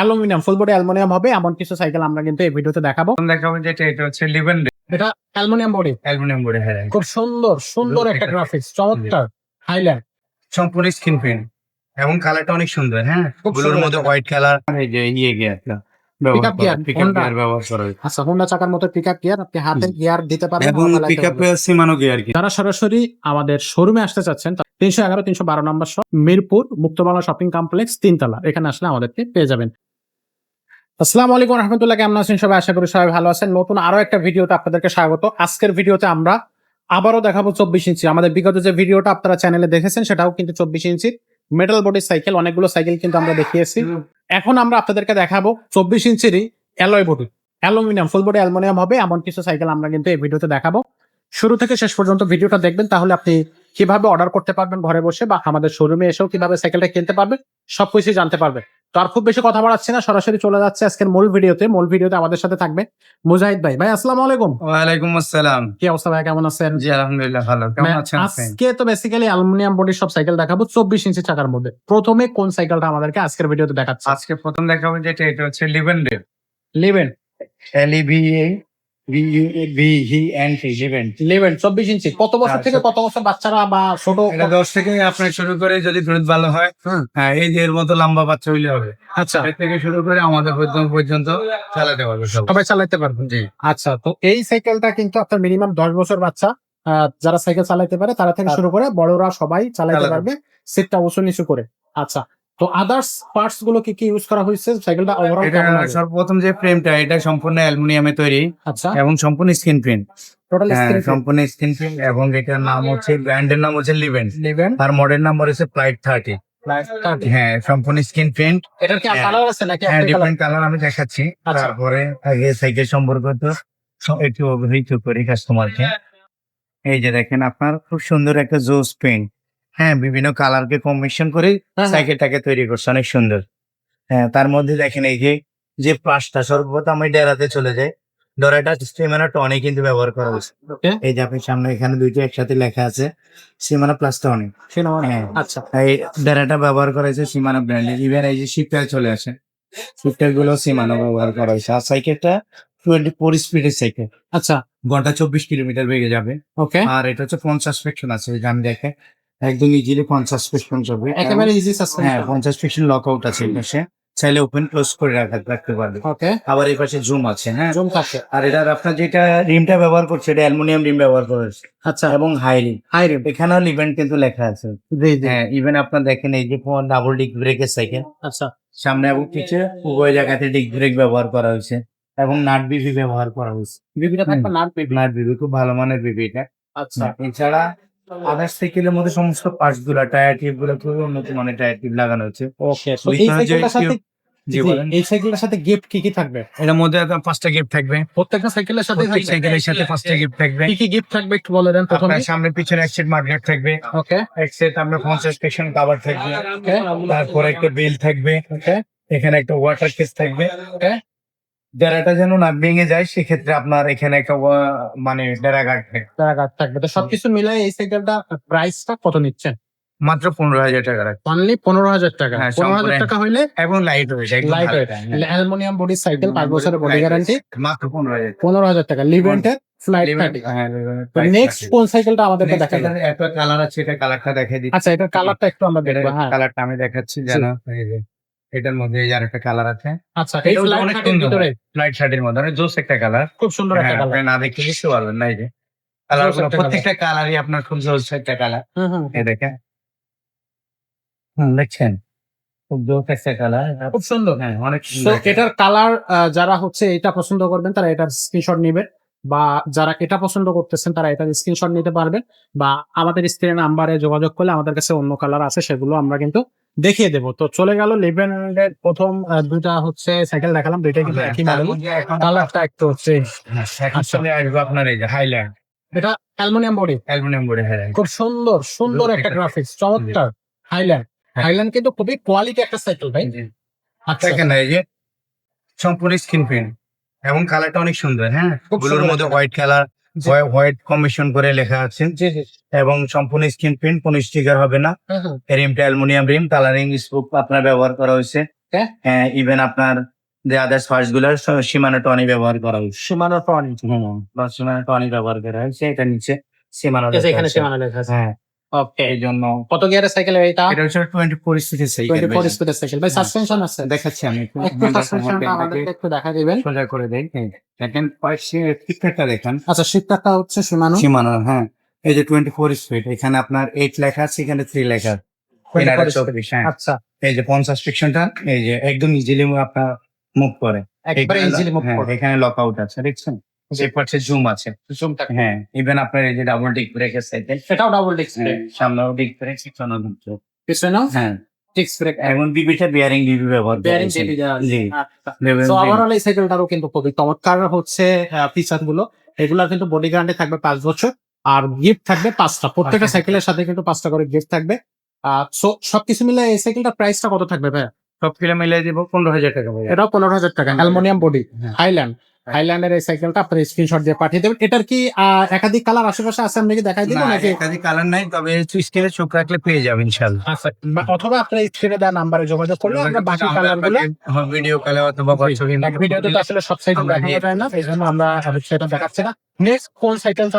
Aluminium full body aluminium হবে এমন কিছু সাইকেল আমরা কিন্তু এই ভিডিওতে দেখাবো। দেখাবো যেটা এটা হচ্ছে লিভেন এটা অ্যালুমিনিয়াম বডি অ্যালুমিনিয়াম বডি হ্যাঁ। খুব সুন্দর সুন্দর একটা গ্রাফিক্স চমৎকার হাইল্যান্ড সম্পূর্ণ স্ক্রিন প্রিন্ট এবং কালারটা অনেক সুন্দর হ্যাঁ? ব্লুর মধ্যে হোয়াইট কালার এই যে ইয়ে গিয়ারটা Pickup gear, পিকআপ গিয়ার ব্যবহার করা হয়েছে। আচ্ছা হোন্ডা চাকার মতো পিকআপ গিয়ার আপনি হাতে গিয়ার দিতে পারবেন এবং পিকআপে সীমানো গিয়ার কি। যারা সরাসরি আমাদের শোরুমে আসতে চাচ্ছেন তিনশো এগারো তিনশো বারো নম্বর shop Mirpur Muktabangla shopping complex তিনতলা। এখানে আসলে আমাদেরকে পেয়ে যাবেন। আসসালামু আলাইকুম রহমতুল্লাহ, কেমন আছেন সবাই? আশা করি সবাই ভালো আছেন। নতুন আরও একটা ভিডিওতে আপনাদেরকে স্বাগত। আজকের ভিডিওতে আমরা আবারও দেখাবো চব্বিশ ইঞ্চি। আমাদের বিগত যে ভিডিওটা আপনারা চ্যানেলে দেখেছেন, সেটাও কিন্তু চব্বিশ ইঞ্চি। মেটাল বডি সাইকেল অনেকগুলো সাইকেল কিন্তু আমরা দেখিয়েছি। এখন আমরা আপনাদেরকে দেখাবো চব্বিশ ইঞ্চিরই alloy body aluminium full body aluminium হবে, এমন কিছু সাইকেল আমরা কিন্তু এই ভিডিওতে দেখাবো। শুরু থেকে শেষ পর্যন্ত ভিডিওটা দেখবেন, তাহলে আপনি কীভাবে অর্ডার করতে পারবেন ঘরে বসে বা আমাদের শোরুমে এসেও কীভাবে সাইকেলটা কিনতে পারবেন সবকিছু জানতে পারবেন। তো আর খুব বেশি কথা বাড়াচ্ছি না সরাসরি চলে যাচ্ছে আজকের মূল ভিডিওতে। মূল ভিডিওতে আমাদের সাথে থাকবে মুজাহিদ ভাই। ভাই আসসালাম আলাইকুম। ওয়ালাইকুম আসসালাম। কি অবস্থা ভাই কেমন আছেন? জি আলহামদুলিল্লাহ ভালো। কেমন আছেন আজকে তো বেসিক্যালি অ্যালুমিনিয়াম বডির সব সাইকেল দেখাবো চব্বিশ ইঞ্চি চাকার মধ্যে। প্রথমে কোন সাইকেলটা আমাদেরকে আজকের ভিডিওতে দেখাচ্ছে? আজকে প্রথম দেখাবো যেটা এটা হচ্ছে লিভেন রেল লিভেন এল ই ভি কত বছর আচ্ছা। থেকে কত বছর বাচ্চারা বা ছোট দশ থেকে আপনার শুরু করে যদি গ্রোথ ভালো হয়। হ্যাঁ এই যে এর মতো লম্বা বাচ্চা হইলে হবে। আচ্ছা। এর থেকে শুরু করে আমাদের পর্যন্ত পর্যন্ত চালাতে পারবে সবাই। চালাতে পারবেন জি। আচ্ছা তো এই সাইকেলটা কিন্তু আপনার মিনিমাম দশ বছর বাচ্চা যারা সাইকেল চালাতে পারে তারা থেকে শুরু করে বড়রা সবাই চালাতে পারবে সিটটা উঁচু নিচু করে। আচ্ছা তো আদার্স পার্টসগুলো কি কি ইউজ করা হয়েছে? সাইকেলটা ওভারঅল এটা কেমন লাগে? সর্বপ্রথম যে ফ্রেমটা এটা সম্পূর্ণ অ্যালুমিনিয়ামে তৈরি আচ্ছা। এবং সম্পূর্ণ স্ক্রিন প্রিন্ট টোটাল হ্যাঁ সম্পূর্ণ স্ক্রিন প্রিন্ট এবং এটার নাম হচ্ছে ব্র্যান্ডের নাম হচ্ছে লিভেন লিভেন আর মডেল নাম্বার হচ্ছে ফ্লাইট থার্টি হ্যাঁ সম্পূর্ণ স্ক্রিন প্রিন্ট এটার কি হ্যাঁ। কালার আছে নাকি হ্যাঁ ডিফারেন্ট কালার আমি দেখাচ্ছি। আচ্ছা। তারপরে আগে সাইকেল সম্পর্কিত স- একটু অবহিত করি কাস্টমারকে এই যে দেখেন আপনার খুব সুন্দর একটা জোস পেন্ট হ্যাঁ বিভিন্ন কালারকে কম্বিনেশন করে হ্যাঁ, হ্যাঁ। সাইকেলটাকে তৈরি করছে অনেক সুন্দর। হ্যাঁ তার মধ্যে দেখেন এই যে যে প্লাসটা সর্বপ্রথম আমি ডেরাতে চলে যাই ডরাটা সিমানা টনে কিন্তু ব্যবহার করা হয়েছে। এই যে আপনি সামনে এখানে দুইটা একসাথে লেখা আছে সিমানা প্লাস টনে হ্যাঁ। আচ্ছা। এই ডেরাটা ব্যবহার করা হয়েছে সীমানা ব্র্যান্ডের ইভেন এই যে শিফটার চলে আসে। শিফটারগুলো সীমানা ব্যবহার করা হয়েছে। আর সাইকেলটা টোয়েন্টি ফোর স্পিডের সাইকেল আচ্ছা। ঘণ্টা চব্বিশ কিলোমিটার বেগে যাবে। ওকে আর এটা হচ্ছে পঞ্চাশ পেকশন আছে যে আমি দেখে। একদম ইজিলি পঞ্চাশ পেকশন যাবে একেবারে ইজি হ্যাঁ সাসপেনশন পঞ্চাশ পেকশন লক আউট আছে এই পাশে। চাইলে ওপেন ক্লোজ করে রাখা রাখতে পারবে। ওকে আবার এই পাশে জুম আছে হ্যাঁ? জুম থাকে। আর এটার আপনার যেটা রিমটা ব্যবহার করছে এটা অ্যালুমিনিয়াম রিম ব্যবহার করেছে আচ্ছা। এবং হাই রিম হাই রিম এখানেও ইভেন্ট কিন্তু লেখা আছে। জি জি। হ্যাঁ ইভেন আপনার দেখেন এই যে ডাবল ডিক ব্রেকের সাইকেল আচ্ছা। সামনে এবং পিছে উভয় জায়গাতে ডিক ব্রেক ব্যবহার করা হয়েছে এবং নাট বিভি ব্যবহার করা হয়েছে। বিবিটা থাকবে নাট বিবি। নাট বিভি খুব ভালো মানের বিভি এটা। আচ্ছা। এছাড়া আদার্স সাইকেলের মধ্যে সমস্ত পার্টসগুলা টায়ার টিপগুলো খুবই উন্নত মানের টায়ার টিপ লাগানো হচ্ছে ওকে এই যে সাইকেলটার সাথে এই গিফট কি কি থাকবে? এটার মধ্যে আপনার পাঁচটা গিফট থাকবে। প্রত্যেকটা সাইকেলের সাথে সাইকেলের সাথে পাঁচটা গিফট থাকবে। কি কি গিফট থাকবে একটু বলে দেন প্রথমে। সামনে পিছনে এক সেট মার্কেট থাকবে। ওকে এক সেট আপনার পঞ্চাশ পেশন কাভার থাকবে। তারপরে একটা বেল থাকবে। ওকে এখানে একটা ওয়াটার কেস থাকবে। ওকে ডেরাটা যেন না ভেঙে যায় সেক্ষেত্রে আপনার এখানে একটা মানে ডেরা গার্ড থাকবে। তো সবকিছু মিলাই এই সাইকেলটা প্রাইসটা কত নিচ্ছেন? মাত্র পনেরো হাজার টাকা রাখবে অনলি পনেরো হাজার টাকা। হ্যাঁ, পনেরো হাজার টাকা হইলে এবং লাইট হয়েছে একদম লাইট হ্যাঁ। অ্যালুমিনিয়াম বডি সাইকেল পাঁচ বছরের বডি গ্যারান্টি মাত্র পনেরো হাজার পনেরো হাজার টাকা। লিভেন্টের ফ্লাইট হ্যাঁ নেক্সট কোন সাইকেলটা আমাদেরকে Next দেখাবেন? একটা কালার আছে এটা কালারটা দিচ্ছি। আচ্ছা এটার কালারটা একটু আমরা দেখব হ্যাঁ। কালারটা আমি দেখাচ্ছি যে, এটার মধ্যে এই যে আরেকটা কালার আছে। আচ্ছা এই সুন্দর। ভিতরে? লাইট শার্টের মধ্যে অনেক জোস একটা কালার খুব সুন্দর একটা কালার আপনি না দেখে বুঝতে পারবেন না এই যে। কালার প্রত্যেকটা কালারই আপনার খুব জোস একটা কালার এই দেখেন। হুম দেখছেন? খুব জোস একটা কালার খুব সুন্দর। হ্যাঁ অনেক সুন্দর এটার কালার যারা হচ্ছে এটা পছন্দ করবেন তারা এটার স্ক্রিনশট নেবেন। বা যারা এটা পছন্দ করতেছেন তারা এটার স্ক্রিনশট নিতে পারবেন বা আমাদের স্ক্রিন নাম্বারে যোগাযোগ করলে আমাদের কাছে অন্য কালার আছে সেগুলো আমরা কিন্তু দেখিয়ে দেবো। তো চলে গেল লিভেনের প্রথম দুইটা হচ্ছে সাইকেল দেখালাম দুইটা কিন্তু একই মডেল কালারটা একটু হচ্ছে হ্যাঁ, আচ্ছা। চলে আসবে আপনার এই যে হাইল্যান্ড এটা অ্যালুমিনিয়াম বডি। অ্যালুমিনিয়াম বডি হ্যাঁ খুব সুন্দর সুন্দর একটা এটা। গ্রাফিক্স চমৎকার হাইল্যান্ড। হাইল্যান্ড কিন্তু খুবই কোয়ালিটি একটা সাইকেল ভাই। আচ্ছা। দেখেন না এই যে সম্পূর্ণ স্ক্রিন প্রিন্ট এবং কালারটা অনেক সুন্দর হ্যাঁ? ব্লুর মধ্যে হোয়াইট কালার হোয়াইট কম্বিনেশন করে লেখা আছে। এবং সম্পূর্ণ স্ক্রিন প্রিন্ট কোনো স্টিকার হবে না। রিমটা অ্যালুমিনিয়াম রিম কালারিং স্পোক আপনার ব্যবহার করা হয়েছে। হ্যাঁ ইভেন আপনার যে আদার্স ফার্সগুলার সীমানা টনি ব্যবহার করা হয়েছে। সীমানো টনি হুম সীমানা টনি ব্যবহার করা হয়েছে এটা নিচে সীমানা এখানে লেখা লেখা আছে। হ্যাঁ। ওকে এই জন্য কত গিয়ারের সাইকেল এটা? হচ্ছে স্পিডের সাইকেল ভাই হ্যাঁ। সাসপেনশন আছে। দেখাচ্ছি আমি একটু। একটু সাসপেনশনটা আমাদেরকে একটু দেখা দিবেন। সোজা করে দেই। এই দেখেন আচ্ছা হচ্ছে সীমানো। সীমানা হ্যাঁ। এই যে টোয়েন্টি ফোর স্পিড এখানে আপনার এইট লেখা আছে এখানে থ্রি লেখা। 24 হ্যাঁ। আচ্ছা। এই যে পঞ্চাশ ফিকশনটা এই যে একদম ইজিলি আপনার মুভ করে। একবারে ইজিলি মুভ হ্যাঁ, করবে এখানে লক আউট আছে দেখছেন? এই পাশে জুম আছে। জুমটা হ্যাঁ ইভেন আপনার এই যে ডাবল ডিক ব্রেকের সাইকেল এটাও ডাবল ডিস্ক ব্রেক সামনেও ডিক ব্রেক পিছনেও ডিক ব্রেক পিছনেও হ্যাঁ। ডিস্ক ব্রেক এখন বিবিটা বিয়ারিং ডিবি ব্যবহার বেয়ারিং আছে। জি। আচ্ছা। তো DB এই সাইকেলটারও কিন্তু খুবই চমৎকার হচ্ছে ফিচারগুলো এগুলা কিন্তু বডি গ্যারান্টি থাকবে পাঁচ বছর আর গিফট থাকবে পাঁচটা। প্রত্যেকটা। সাইকেলের সাথে কিন্তু পাঁচটা করে গিফট থাকবে। সো সবকিছু মিলে এই সাইকেলটার প্রাইসটা কত থাকবে ভাই সব কিলো মিলিয়ে দিব পনেরো হাজার টাকা। এটাও পনেরো হাজার টাকা অ্যালমোনিয়াম বডি হ্যাঁ। হাইল্যান্ড হাইল্যান্ডের এই সাইকেলটা আপনি স্ক্রিনশট দিয়ে পাঠিয়ে দেবেন। এটার কি একাধিক কালার আশেপাশে আছে আমি কি দেখাই দিব নাকি? একাধিক কালার নাই তবে স্কেলে চোখ রাখলে পেয়ে যাবেন ইনশাল্লাহ আচ্ছা অথবা আপনার স্ক্রিনে দেওয়া নাম্বারে যোগাযোগ করলে আমরা বাকি কালারগুলো ভিডিও কলে অথবা ছবি ভিডিওতে তো আসলে সব সাইকেল আমরা দেখানো যায় না এই জন্য আমরা সেটা দেখাচ্ছি না। নেক্সট কোন সাইকেলটা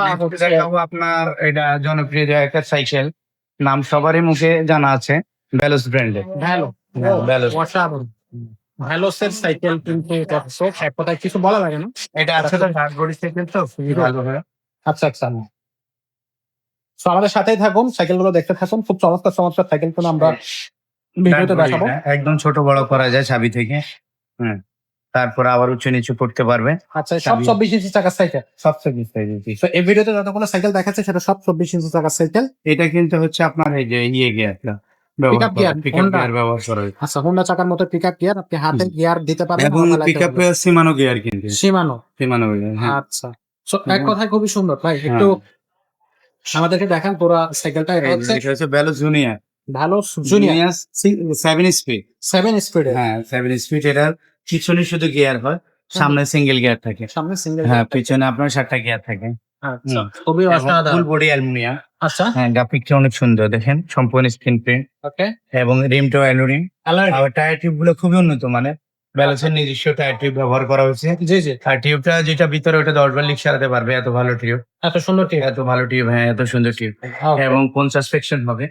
আপনার এটা জনপ্রিয় একটা সাইকেল নাম সবারই মুখে জানা আছে ব্যালোস ব্র্যান্ডের ভ্যালো Veloz। অসাধারণ। ভ্যালোসের সাইকেল কিন্তু এক কথায় কিছু বলা লাগে না? এটা আছে তো ঘাটগড়ি সাইকেল তো? খুবই ভালো হয় আচ্ছা আচ্ছা। তো আমাদের সাথেই থাকুন সাইকেলগুলো দেখতে থাকুন। খুব চমৎকার চমৎকার সাইকেল কিন্তু আমরা ভিডিওতে দেখাবো। একদম ছোট বড় করা যায় চাবি থেকে। হুম। তারপর আবার উঁচু নিচু করতে পারবে। আচ্ছা সব চাবি। চব্বিশ ইঞ্চি চাকার সাইকেল সবচেয়ে বিস্তারিত তো এই ভিডিওতে যতগুলো সাইকেল দেখাচ্ছে সেটা সব চব্বিশ ইঞ্চি চাকার সাইকেল এটা কিন্তু হচ্ছে আপনার এই যে ইয়ে গিয়ে পিকআপ গিয়ার ব্যবহার করা হয়। আচ্ছা হোন্ডা চাকার মতো পিক গিয়ার আপনি হাতে গিয়ার দিতে পারবেন এবং normal একটা পিকআপে হবে। সীমানো গিয়ার কিন্তু। সীমানো সীমানো গিয়ার হ্যাঁ। আচ্ছা। So, এক কথায় খুবই সুন্দর। ভাই একটু আমাদেরকে দেখান পুরো সাইকেলটা এটা হচ্ছে জুনিয়র ভালো জুনিয়র সেভেন স্পিড সেভেন স্পিডের হ্যাঁ সেভেন স্পিড এটার পিছনে শুধু গিয়ার হয় সামনে সিঙ্গেল গিয়ার থাকে। সামনে সিঙ্গেল হ্যাঁ পিছনে আপনার সাতটা গিয়ার থাকে। আচ্ছা। ফুল বডি অ্যালুমিনিয়াম আচ্ছা। হ্যাঁ গ্রাফিকটা অনেক সুন্দর দেখেন সম্পূর্ণ স্ক্রিন প্রিন্ট ওকে। এবং রিমটাও অ্যালুমিনিয়াম আর টায়ার টিউবগুলো খুবই উন্নত মানে ব্যালেন্সের নিজস্ব টায়ার টিউব ব্যবহার করা হয়েছে। জি জি। আর টিউবটা যেটা ভিতরে ওটা দশ বার লিক সারাতে পারবে এত ভালো টিউব এত সুন্দর এত ভালো টিউব হ্যাঁ এত সুন্দর টিউব এবং কোন সাসপেকশন হবে?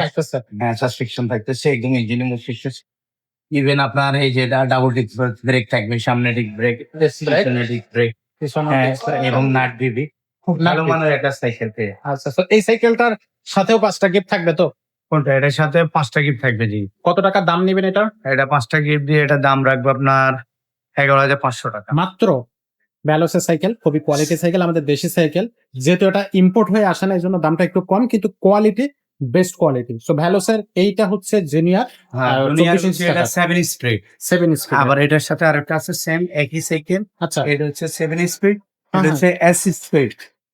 থাকতেছে। হ্যাঁ সাসপেকশন থাকতেছে একদম ইঞ্জিনিয়ার মুভ ইভেন আপনার এই যে ডাবল ডিক ব্রেক থাকবে সামনে ডিক ব্রেক পিছনে ডিক ব্রেক হ্যাঁ। এবং নাট বিবি খুব ভালো মানের একটা সাইকেল পেয়ে। আচ্ছা তো এই সাইকেলটার সাথেও পাঁচটা গিফট থাকবে তো? কোনটা? এটার সাথে পাঁচটা গিফট থাকবে জি। কত টাকা দাম নেবেন এটার? এটা পাঁচটা গিফট দিয়ে এটা দাম রাখব আপনার এগারো হাজার পাঁচশো টাকা। মাত্র ব্যালোসের সাইকেল খুবই কোয়ালিটি সাইকেল আমাদের দেশি সাইকেল যেহেতু এটা ইম্পোর্ট হয়ে আসে না এই জন্য দামটা একটু কম কিন্তু কোয়ালিটি বেস্ট কোয়ালিটি সো ভ্যালোসের এইটা হচ্ছে জেনিয়ার হ্যাঁ আর দুনিয়ার 24 ইঞ্চি এটা। সেভেন স্পিড সেভেন স্পিড আবার এটার সাথে আরেকটা আছে সেম একই সাইকেল আচ্ছা। এটা হচ্ছে সেভেন স্পিড হ্যাঁ, এটা হচ্ছে এস স্পিড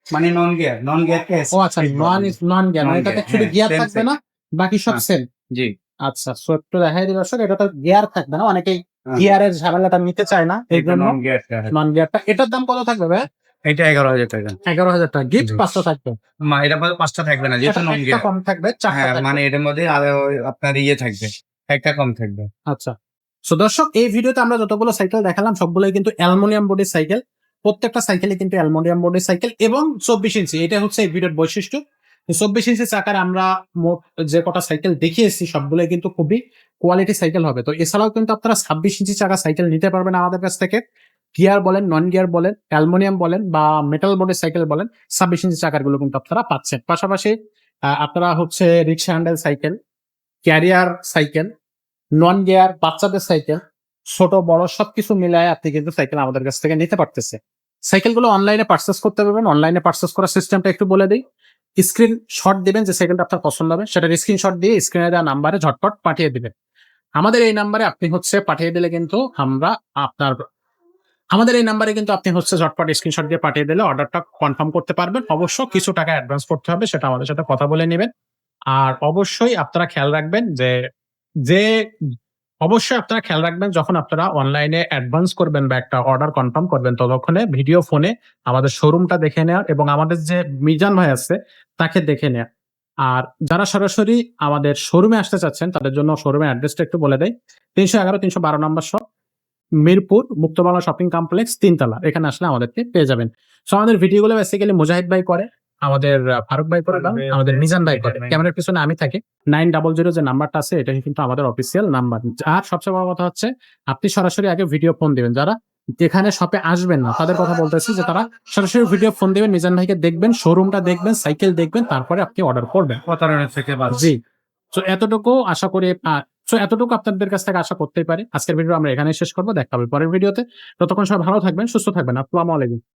মানে নন গিয়ার নন গিয়ার ও আচ্ছা নন নন গিয়ার মানে এটাতে শুধু হ্যাঁ, গিয়ার থাকবে না বাকি সব হ্যাঁ। সেম জি। আচ্ছা সো একটু দেখাই দিল দর্শক এটা তো গিয়ার থাকবে না অনেকেই হ্যাঁ। গিয়ারের ঝামেলাটা নিতে চায় না এই জন্য নন গিয়ারটা নন গিয়ারটা এটার দাম কত থাকবে ভাই? এটা এগারো হাজার টাকা। এগারো হাজার টাকা। গিফট পাঁচটা থাকবে। মা এটা মধ্যে পাঁচটা থাকবে না যেহেতু নন কম থাকবে হ্যাঁ মানে এটার মধ্যে আপনার ইয়ে থাকবে একটা কম থাকবে। আচ্ছা। সো দর্শক এই ভিডিওতে আমরা যতগুলো সাইকেল দেখালাম সবগুলোই কিন্তু অ্যালুমিনিয়াম বডির সাইকেল প্রত্যেকটা সাইকেলই কিন্তু অ্যালুমিনিয়াম বডির সাইকেল এবং চব্বিশ ইঞ্চি এটা হচ্ছে এই ভিডিওর বৈশিষ্ট্য। চব্বিশ ইঞ্চি চাকার আমরা মোট যে কটা সাইকেল দেখিয়েছি সবগুলোই কিন্তু খুবই কোয়ালিটি সাইকেল হবে। তো এছাড়াও কিন্তু আপনারা ছাব্বিশ ইঞ্চি চাকা সাইকেল নিতে পারবেন আমাদের কাছ থেকে। গিয়ার বলেন, নন গিয়ার বলেন, অ্যালুমিনিয়াম বলেন বা মেটাল বডির সাইকেল বলেন ছাব্বিশ ইঞ্চি চাকারগুলো কিন্তু আপনারা পাচ্ছেন। পাশাপাশি আপনারা হচ্ছে rickshaw handle cycle, carrier cycle, non gear, বাচ্চাদের সাইকেল, ছোট, বড় সবকিছু মিলায় আপনি কিন্তু সাইকেল আমাদের কাছ থেকে নিতে পারতেছে সাইকেলগুলো অনলাইনে পার্চেস করতে পারবেন। অনলাইনে পার্চেস করার সিস্টেমটা একটু বলে দিই। স্ক্রিন শট দিবেন যে সাইকেলটা আপনার পছন্দ হবে। সেটার স্ক্রিনশট দিয়ে স্ক্রিনে দেওয়া নাম্বারে ঝটপট পাঠিয়ে দিবেন। আমাদের এই নাম্বারে আপনি হচ্ছে পাঠিয়ে দিলে কিন্তু আমরা আপনার আমাদের এই নাম্বারে কিন্তু আপনি হচ্ছে ঝটপট স্ক্রিনশট দিয়ে পাঠিয়ে দিলে অর্ডারটা কনফার্ম করতে পারবেন। অবশ্য কিছু টাকা অ্যাডভান্স করতে হবে, সেটা আমাদের সাথে কথা বলে নেবেন। আর অবশ্যই আপনারা খেয়াল রাখবেন যে যে অবশ্যই আপনারা খেয়াল রাখবেন যখন আপনারা অনলাইনে অ্যাডভান্স করবেন বা একটা অর্ডার কনফার্ম করবেন, ততক্ষণে ভিডিও ফোনে আমাদের শোরুমটা দেখে নেওয়া এবং আমাদের যে মিজান ভাই আছে, তাকে দেখে নেওয়া। আর যারা সরাসরি আমাদের শোরুমে আসতে চাচ্ছেন, তাদের জন্য শোরুমের অ্যাড্রেসটা একটু বলে দেয় তিনশো এগারো, তিনশো বারো নম্বর shop Mirpur Muktabangla shopping complex তিনতলা। এখানে আসলে আমাদেরকে পেয়ে যাবেন। সো আমাদের ভিডিওগুলো বেসিক্যালি মুজাহিদ ভাই করে আমাদের ফারুক ভাই করে আমাদের মিজান ভাই করে। ক্যামেরার পিছনে আমি থাকি। নাইন ডাবল জিরো যে নাম্বারটা আছে এটা কিন্তু আমাদের অফিসিয়াল নাম্বার। আর সবচেয়ে বড় কথা হচ্ছে আপনি সরাসরি আগে ভিডিও ফোন দিবেন। যারা যেখানে শপে আসবেন না তাদের কথা বলতেছি যে তারা সরাসরি ভিডিও ফোন দিবেন মিজান ভাইকে দেখবেন শোরুমটা দেখবেন সাইকেল দেখবেন তারপরে আপনি অর্ডার করবেন। জি। তো এতটুকু আশা করি তো এতটুকু আপনাদের কাছ থেকে আশা করতেই পারে। আজকের ভিডিও আমরা এখানে শেষ করব। দেখা হবে পরের ভিডিওতে। ততক্ষণ সবাই ভালো থাকবেন, সুস্থ থাকবেন। আসসালামু আলাইকুম।